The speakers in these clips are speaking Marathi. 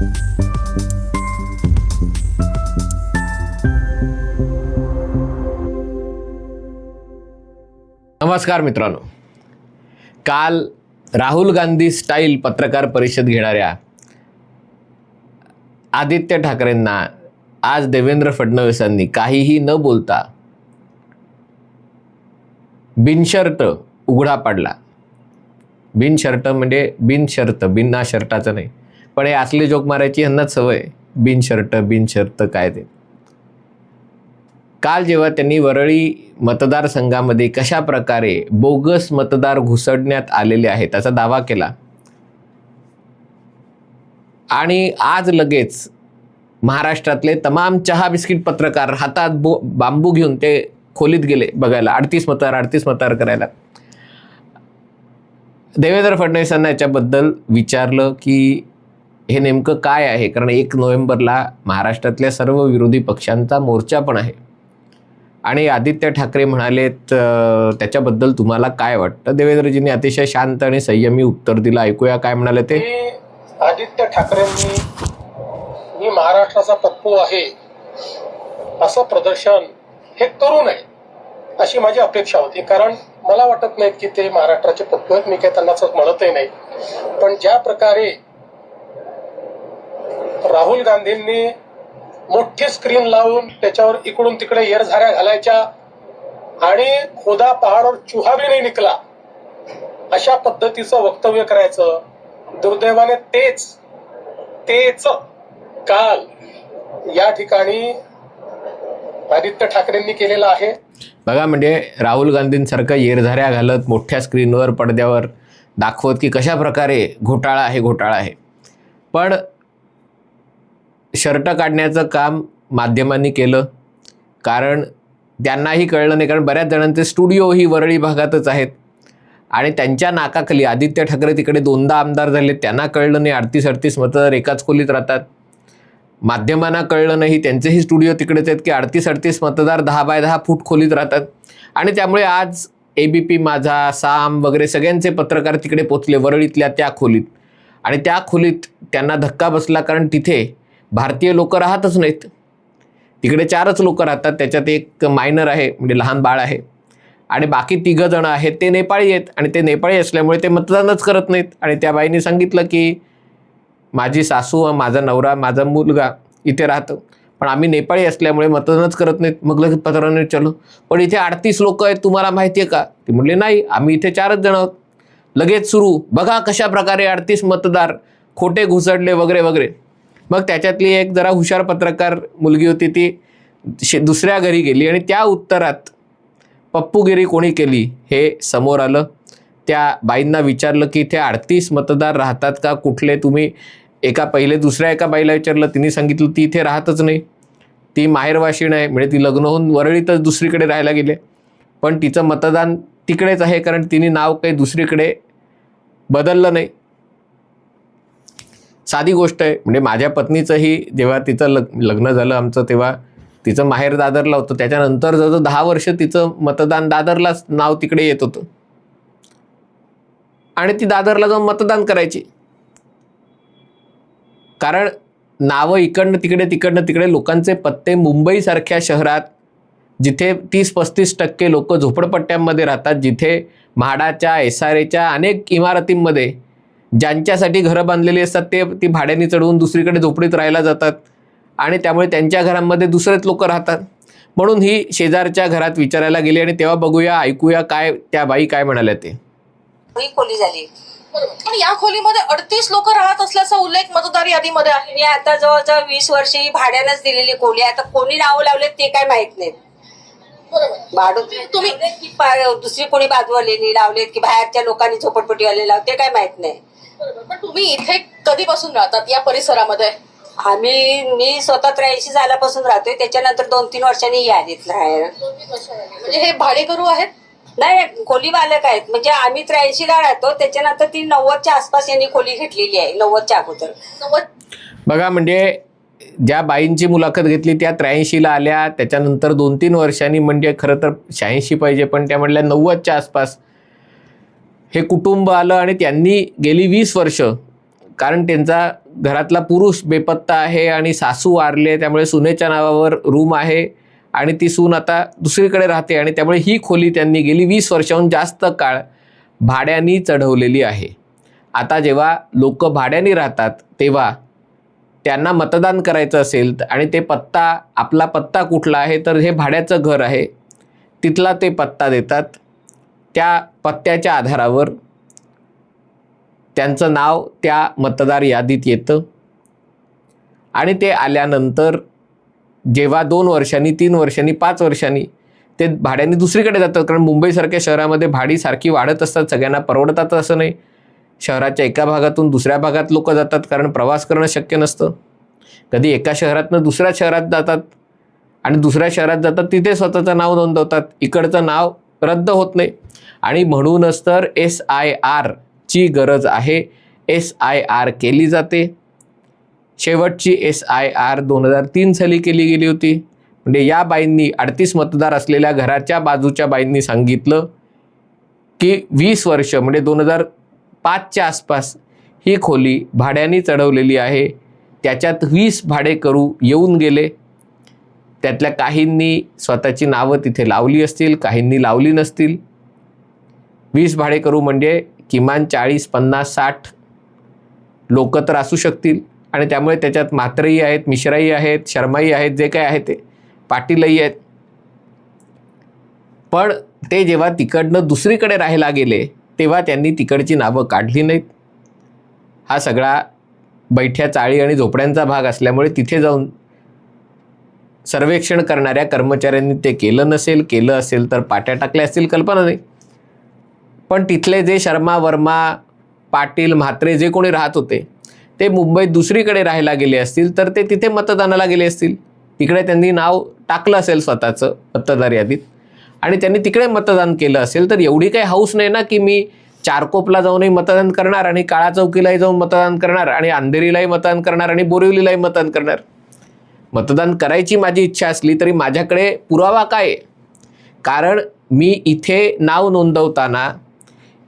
नमस्कार मित्रांनो. काल राहुल गांधी स्टाईल पत्रकार परिषद घेणाऱ्या आदित्य ठाकरेंना आज देवेंद्र फडणवीसांनी काहीही न बोलता बिनशर्ट उघडा पाडला. बिन शर्ट म्हणजे बिन शर्ट बिना शर्टाचं नाही. पण हे असले जोक मारायची ह्यांनाच सवय. बिनशर्ट बिनशर्त काय ते. काल जेव्हा त्यांनी वरळी मतदारसंघामध्ये कशा प्रकारे बोगस मतदार घुसडण्यात आलेले आहेत त्याचा दावा केला. आणि आज लगेच महाराष्ट्रातले तमाम चहा बिस्किट पत्रकार हातात बो बांबू घेऊन ते खोलीत गेले बघायला. अडतीस मतदार अडतीस मतदार करायला. देवेंद्र फडणवीसांना याच्याबद्दल विचारलं की हे नेमकं काय आहे? कारण एक नोव्हेंबरला महाराष्ट्रातल्या सर्व विरोधी पक्षांचा मोर्चा पण आहे. आणि आदित्य ठाकरे म्हणालेत त्याच्याबद्दल तुम्हाला काय वाटतं? देवेंद्रजींनी अतिशय शांत आणि संयमी उत्तर दिलं. ऐकूया काय म्हणाले ते. आदित्य ठाकरेंनी मी महाराष्ट्राचा पप्पू आहे असं प्रदर्शन हे करू नये अशी माझी अपेक्षा होती. कारण मला वाटत नाहीत की ते महाराष्ट्राचे पप्पू आहेत. मी काही त्यांना म्हणतही नाही. पण ज्या प्रकारे राहुल गांधींनी मोठी स्क्रीन लावून त्याच्यावर इकडून तिकडे येरझाऱ्या घालायच्या आणि खोदा पहाडवर चुहा बी नाही निकला. अशा पद्धतीचं वक्तव्य करायचं. दुर्दैवाने तेच तेच काल या ठिकाणी आदित्य ठाकरेंनी केलेलं आहे. बघा म्हणजे राहुल गांधींसारखं येरझाऱ्या घालत मोठ्या स्क्रीनवर पडद्यावर दाखवत की कशा प्रकारे घोटाळा आहे घोटाळा आहे. पण शर्ट काढण्याचं काम माध्यमांनी केलं. कारण त्यांनाही कळलं नाही कारण बऱ्याच जणांचे स्टुडिओ ही वरळी भागातच आहेत. आणि त्यांच्या नाकाखाली आदित्य ठाकरे तिकडे दोनदा आमदार झाले त्यांना कळलं नाही अडतीस अडतीस मतदार एकाच खोलीत राहतात. माध्यमांना कळलं नाही त्यांचेही स्टुडिओ तिकडेच आहेत की अडतीस अडतीस मतदार दहा बाय दहा फूट खोलीत राहतात. आणि त्यामुळे आज ए बी पी माझा साम वगैरे सगळ्यांचे पत्रकार तिकडे पोचले वरळीतल्या त्या खोलीत. आणि त्या खोलीत त्यांना धक्का बसला कारण तिथे भारतीय लोक राहतच नाहीत. तिकडे चारच लोक राहतात. त्याच्यात एक मायनर आहे म्हणजे लहान बाळ आहे. आणि बाकी तिघं जण आहेत ते नेपाळी आहेत. आणि ते नेपाळी असल्यामुळे ते मतदानच करत नाहीत. आणि त्या बाईने सांगितलं की माझी सासू माझा नवरा माझा मुलगा इथे राहतं. पण आम्ही नेपाळी असल्यामुळे मतदानच करत नाहीत. मग लगेच पत्राने चलो पण इथे अडतीस लोक आहेत तुम्हाला माहिती आहे का? ते म्हणले नाही आम्ही इथे चारच जण आहोत. लगेच सुरू. बघा कशा प्रकारे अडतीस मतदार खोटे घुसडले वगैरे वगैरे. मग त्याच्यातली एक जरा हुशार पत्रकार मुलगी होती ती शे दुसऱ्या घरी गेली आणि त्या उत्तरात पप्पूगिरी कोणी केली हे समोर आलं. त्या बाईंना विचारलं की इथे अडतीस मतदार राहतात का? कुठले? तुम्ही एका पहिले दुसऱ्या एका बाईला विचारलं. तिने सांगितलं ती इथे राहतच नाही. ती माहेरवाशीण आहे. म्हणजे ती लग्न होऊन वरळीतच दुसरीकडे राहायला गेले. पण तिचं मतदान तिकडेच आहे कारण तिने नाव काही दुसरीकडे बदललं नाही. साधी गोष्ट आहे. म्हणजे माझ्या पत्नीचंही जेव्हा तिचं लग लग्न झालं आमचं तेव्हा तिचं माहेर दादरला होतं. त्याच्यानंतर जवळ दहा वर्ष तिचं मतदान दादरलाच नाव तिकडे येत होतं. आणि ती दादरला जाऊन मतदान करायची. कारण नावं इकडनं तिकडे तिकडनं तिकडे लोकांचे पत्ते मुंबईसारख्या शहरात जिथे तीस पस्तीस टक्के लोक झोपडपट्ट्यांमध्ये राहतात जिथे म्हाडाच्या एस आर एच्या अनेक इमारतींमध्ये ज्यांच्यासाठी घरं बांधलेली असतात ते ती भाड्याने चढवून दुसरीकडे झोपडीत राहायला जातात. आणि त्यामुळे त्यांच्या घरांमध्ये दुसरेच लोक राहतात. म्हणून ही शेजारच्या घरात विचारायला गेली आणि तेव्हा बघूया ऐकूया काय त्या बाई काय म्हणाल्या ते. ही खोली झाली. पण या खोलीमध्ये अडतीस लोक राहत असल्याचा उल्लेख मतदार यादीमध्ये आहे. मी आता जवळजवळ वीस वर्ष ही भाड्यानंच दिलेली खोली आहे. आता कोणी नावं लावले ते काय माहीत नाही. भाडू तुम्ही- दुसरी कोणी बाजूवाल्यांनी लावलेत की बाहेरच्या लोकांनी झोपडपट्टीवाले लावले ते काय माहीत नाही. पण तुम्ही इथे कधीपासून राहतात? या परिसरामध्ये? आम्ही मी स्वतः त्र्याऐंशी झाल्यापासून राहतोय. त्याच्यानंतर दोन तीन वर्षांनी ही आलीत राहायला. म्हणजे हे भाडेकरू आहेत? नाही खोली मालक आहेत. म्हणजे आम्ही त्र्याऐंशी ला राहतो. त्याच्यानंतर ती नव्वदच्या आसपास यांनी खोली घेतलेली आहे नव्वदच्या अगोदर. नव्वद? बघा म्हणजे ज्या बाईंची मुलाखत घेतली त्या त्र्याऐंशीला आल्या. त्याच्यानंतर दोन तीन वर्षांनी म्हणजे खरं तर शहाऐंशी पाहिजे पण त्या म्हणल्या नव्वदच्या आसपास. हे कुटुंब आलं आणि त्यांनी गेली वीस वर्ष कारण त्यांचा घरातला पुरुष बेपत्ता आहे आणि सासू वारले त्यामुळे सुनेच्या नावावर रूम आहे आणि ती सून आता दुसरीकडे राहते आणि त्यामुळे ही खोली त्यांनी गेली वीस वर्षाहून जास्त काळ भाड्यानी चढवलेली आहे. आता जेव्हा लोक भाड्याने राहतात तेव्हा त्यांना मतदान करायचं असेल आणि ते पत्ता आपला पत्ता कुठला आहे तर हे भाड्याचं घर आहे तिथला ते पत्ता देतात. त्या पत्त्याच्या आधारावर त्यांचं नाव त्या मतदार यादीत येतं. आणि ते आल्यानंतर जेव्हा दोन वर्षांनी तीन वर्षांनी पाच वर्षांनी ते भाड्याने दुसरीकडे जातात. कारण मुंबईसारख्या शहरामध्ये भाडी सारखी वाढत असतात. सगळ्यांना परवडतात असं नाही. शहराच्या एका भागातून दुसऱ्या भागात लोक जातात कारण प्रवास करणं शक्य नसतं. कधी एका शहरातनं दुसऱ्या शहरात जातात आणि दुसऱ्या शहरात जातात तिथे स्वतःचं नाव नोंदवतात. इकडचं नाव रद्द होत नाही. आणि म्हणूनच तर एस आय आरची गरज आहे. एस आय आर केली जाते. शेवटची एस आय आर दोन हजार तीन साली केली गेली होती. म्हणजे या बाईंनी अडतीस मतदार असलेल्या घराच्या बाजूच्या बाईंनी सांगितलं की वीस वर्ष म्हणजे दोन हजार पाचच्या आसपास ही खोली भाड्याने चढवलेली आहे. त्याच्यात वीस भाडेकरू येऊन गेले. त्यातल्या काहींनी स्वतःची नावं तिथे लावली असतील काहींनी लावली नसतील. वीस भाडेकरू म्हणजे किमान चाळीस पन्नास साठ लोक तर असू शकतील. आणि त्यामुळे त्याच्यात मात्रही आहेत मिश्राही आहेत शर्माही आहेत जे काय आहे ते. पाटीलही आहेत. पण ते जेव्हा तिकडनं दुसरीकडे राहायला गेले तेव्हा त्यांनी तिकडची नावं काढली नाहीत. हा सगळा बैठ्या चाळी आणि झोपड्यांचा भाग असल्यामुळे तिथे जाऊन सर्वेक्षण करणाऱ्या कर्मचाऱ्यांनी ते केलं नसेल केलं असेल तर पाट्या टाकल्या असतील कल्पना नाही. पण तिथले जे शर्मा वर्मा पाटील म्हात्रे जे कोणी राहत होते ते मुंबईत दुसरीकडे राहायला गेले असतील तर ते तिथे मतदानाला गेले असतील. तिकडे त्यांनी नाव टाकलं असेल स्वतःचं मतदार यादीत. आणि त्यांनी तिकडे मतदान केलं असेल तर एवढी काही हौस नाही ना की मी चारकोपला जाऊनही मतदान करणार आणि काळा चौकीलाही जाऊन मतदान करणार आणि अंधेरीलाही मतदान करणार आणि बोरिवलीलाही मतदान करणार. मतदान करायची माझी इच्छा असली तरी माझ्याकडे पुरावा काय? आहे कारण मी इथे नाव नोंदवताना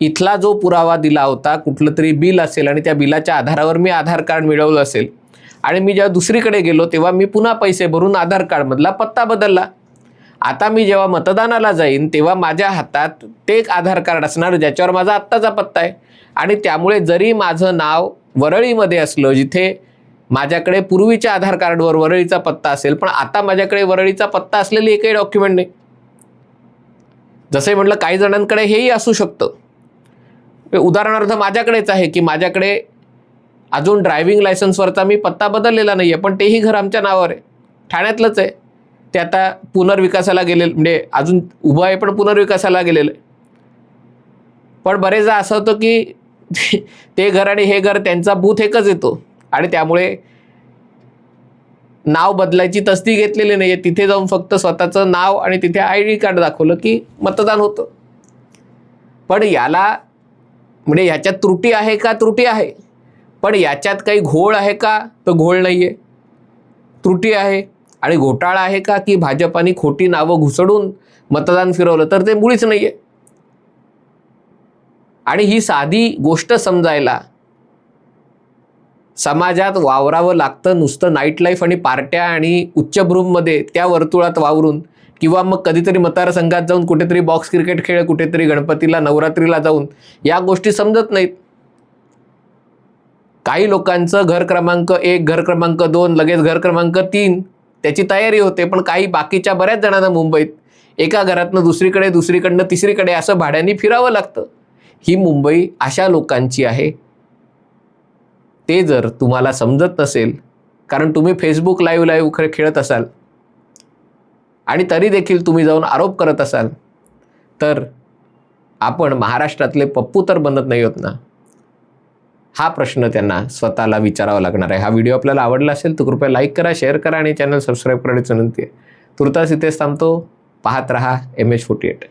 इथला जो पुरावा दिला होता कुठलं तरी बिल असेल आणि त्या बिलाच्या आधारावर मी आधार कार्ड मिळवलं असेल आणि मी जेव्हा दुसरीकडे गेलो तेव्हा मी पुन्हा पैसे भरून आधार कार्डमधला पत्ता बदलला. आता मी जेव्हा मतदानाला जाईन तेव्हा माझ्या हातात ते एक आधार कार्ड असणार ज्याच्यावर माझा आत्ताचा पत्ता आहे. आणि त्यामुळे जरी माझं नाव वरळीमध्ये असलं जिथे माझ्याकडे पूर्वीच्या आधार कार्डवर वरळीचा पत्ता असेल पण आता माझ्याकडे वरळीचा पत्ता असलेली एकही डॉक्युमेंट नाही. जसे म्हटलं काही जणांकडे हेही असू शकतं. उदाहरणार्थ माझ्याकडेच आहे की माझ्याकडे अजून ड्रायव्हिंग लायसन्सवरचा मी पत्ता बदललेला नाही आहे पण तेही घर आमच्या नावावर आहे. ठाण्यातलंच आहे. ते आता पुनर्विकासाला गेलेलं म्हणजे अजून उभं आहे पण पुनर्विकासाला गेलेलं. आहे पण बरेचदा असं होतं की ते घर आणि हे घर त्यांचा बूथ एकच येतो. आणि त्यामुळे नाव बदलायची तस्ती घेतलेली नाही आहे तिथे जाऊन फक्त स्वतःचं नाव आणि तिथे आय डी कार्ड दाखवलं की मतदान होतं. पण याला म्हणजे ह्याच्यात त्रुटी आहे का? त्रुटी आहे. पण याच्यात काही घोळ आहे का? तर घोळ नाही आहे त्रुटी आहे. आणि घोटाळा आहे का? की भाजपाने खोटी नावं घुसडून मतदान फिरवलं तर ते मुळीच नाही आहे आणि ही साधी गोष्ट समजायला समाजात वावरावं लागतं नुसतं नाईट लाईफ आणि पार्ट्या आणि उच्चभ्रूममध्ये त्या वर्तुळात वावरून. किंवा मग कधीतरी मतदारसंघात जाऊन कुठेतरी बॉक्स क्रिकेट खेळ कुठेतरी गणपतीला नवरात्रीला जाऊन. या गोष्टी समजत नाहीत. काही लोकांचं घर क्रमांक एक घर क्रमांक दोन लगेच घर क्रमांक तीन त्याची तयारी होते पण काही बाकीच्या बऱ्याच जणांना मुंबईत एका घरातनं दुसरीकडे दुसरीकडनं तिसरीकडे असं भाड्याने फिरावं लागतं. ही मुंबई अशा लोकांची आहे. ते जर तुम्हाला समजत नसेल कारण तुम्ही फेसबुक लाईव्ह लाईव्ह खरे खेळत असाल आणि तरी देखील तुम्ही जाऊन आरोप करत असाल तर आपण महाराष्ट्रातले पप्पू तर बनत नाही होत ना? हा प्रश्न त्यांना स्वतःला विचारावा लागणार आहे. हा व्हिडिओ आपल्याला आवडला असेल तर कृपया लाईक करा शेअर करा आणि चॅनल सबस्क्राईब करण्याची विनंती आहे. तुर्तास इथेच थांबतो. पाहत रहा एम एच फोर्टी एट